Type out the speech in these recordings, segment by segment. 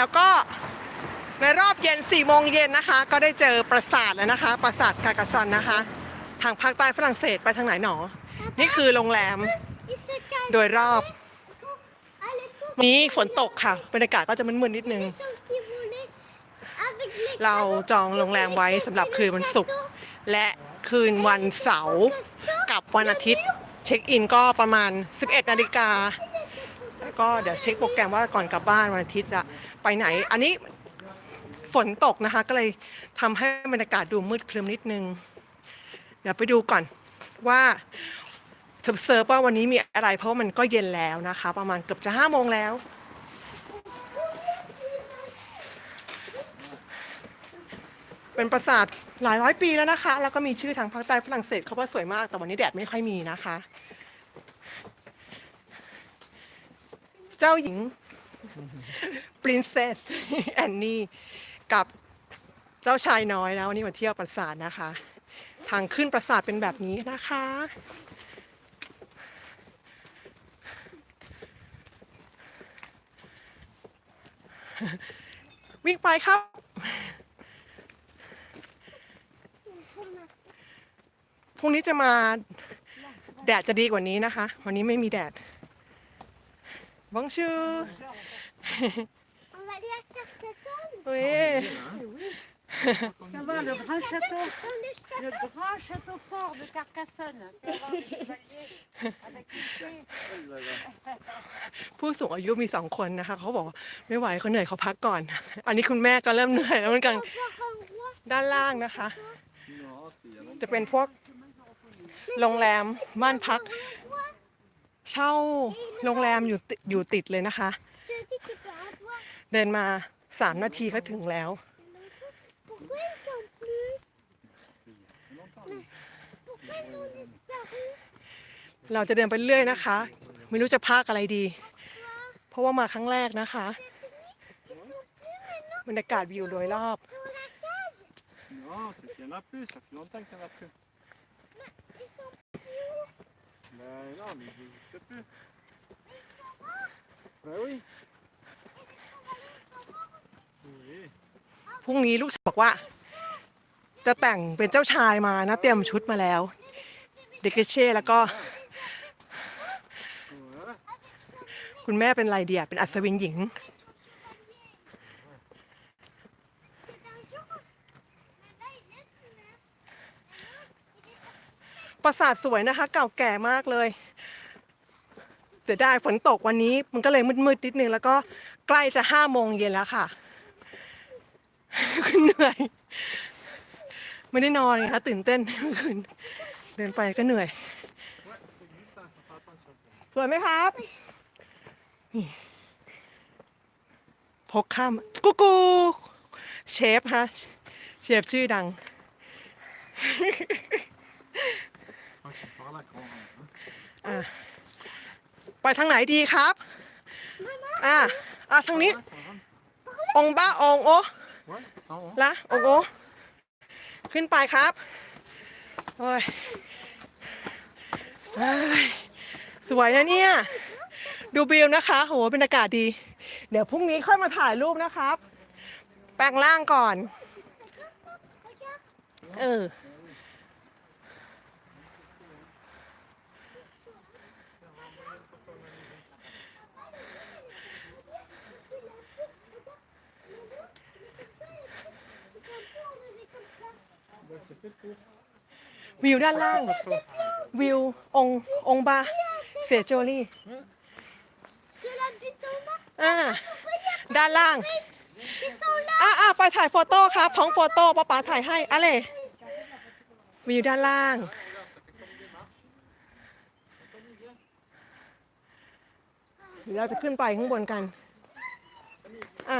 แล้วก็ในรอบเย็น4โมงเย็นนะคะ ก็ได้เจอปราสาทแล้วนะคะ ปราสาทกากาซอนนะคะ ทางภาคใต้ฝรั่งเศสไปทางไหนหนอ นี่คือโรงแรมโดยรอบนี้ฝนตกค่ะบรรยากาศก็จะมึนๆนิดนึง เราจองโรงแรมไว้สำหรับคืนวันศุกร์และคืนวันเสาร์กับวันอาทิตย์ เช็คอินก็ประมาณ 11 นาฬิกา ก็เดี๋ยวเช็คโปรแกรมว่าก่อนกลับบ้านวันอาทิตย์จะไปไหน อันนี้ฝนตกนะคะ ก็เลยทำให้บรรยากาศดูมืดครึมนิดนึง เดี๋ยวไปดูก่อนว่าเซิร์ฟว่าวันนี้มีอะไร เพราะว่ามันก็เย็นแล้วนะคะ ประมาณเกือบจะห้าโมงแล้ว เป็นปราสาทหลายร้อยปีแล้วนะคะ แล้วก็มีชื่อทางภาคใต้ฝรั่งเศสเขาว่าสวยมาก แต่วันนี้แดดไม่ค่อยมีนะคะ เจ้าหญิง Princess Annie กับเจ้าชายน้อยแล้ววันนี้มาเที่ยวปราสาทนะคะ ทางขึ้นปราสาทเป็นแบบนี้นะคะ วิ่งไปครับ พรุ่งนี้จะมาแดดจะดีกว่านี้นะคะ วันนี้ไม่มีแดด บังชื่อ On va aller à Carcassonne เว้ย Ça va, le grand château, Dans le château le grand château fort de Carcassonne. Tu vas voir le chevalier avec une clé. ผู้สูงอายุมีสองคนนะคะ เขาบอกว่าไม่ไหวเขาเหนื่อยเขาพักก่อน อันนี้คุณแม่ก็เริ่มเหนื่อยแล้วเหมือนกัน On va voir un roi ด้านล่างนะคะ จะเป็นพวกโรงแรมบ้านพัก เช่าโรงแรมอยู่ติอยู่ติดเลยนะคะ เดินมาสามนาทีก็ถึงแล้ว เราจะเดินไปเรื่อยนะคะ ไม่รู้จะพากอะไรดี เพราะว่ามาครั้งแรกนะคะบรรยากาศวิวโดยรอบ Ben non, mais ils n'existent plus. Ben oui. Oui. พรุ่งนี้ลูกบอกว่า จะแต่งเป็นเจ้าชายมานะ เตรียมชุดมาแล้ว เดกเช่แล้วก็คุณแม่เป็นไรเดียเป็นอัศวินหญิง C'est un jour Mais là il est plus là ปราสาทสวยนะคะ เก่าแก่มากเลยเสียดายฝนตกวันนี้ มันก็เลยมืดๆนิดนึง แล้วก็ใกล้จะห้าโมงเย็นแล้วค่ะเหนื่อย ไม่ได้นอนไงคะตื่นเต้นเมื่อคืนเดินไปก็เหนื่อย สวยไหมครับนี่พกข้ามกุ๊กูเชฟฮะเชฟชื่อดัง ไปทางไหนดีครับอ่าอ่าทางนี้ องบ้าองโอละองโอขึ้นไปครับโอ้ยสวยนะเนี่ย ดูวิวนะคะโหบรรยากาศดี เดี๋ยวพรุ่งนี้ค่อยมาถ่ายรูปนะครับ แปลงร่างก่อน เออ วิวด้านล่าง วิวองค์องค์บาเสียโจลี่อ่าด้านล่างอ่าอ่าไปถ่ายโฟโต้ครับท้องโฟโต้ป้าป๋าถ่ายให้อะไรวิวด้านล่างเดี๋ยวเราจะขึ้นไปข้างบนกัน อะ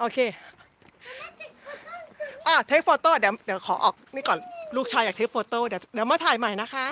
โอเค อะเทคโฟโต้เดี๋ยวเดี๋ยวขอออกนี่ก่อนลูกชายอยากเทคโฟโต้เดี๋ยวเดี๋ยวมาถ่ายใหม่นะคะ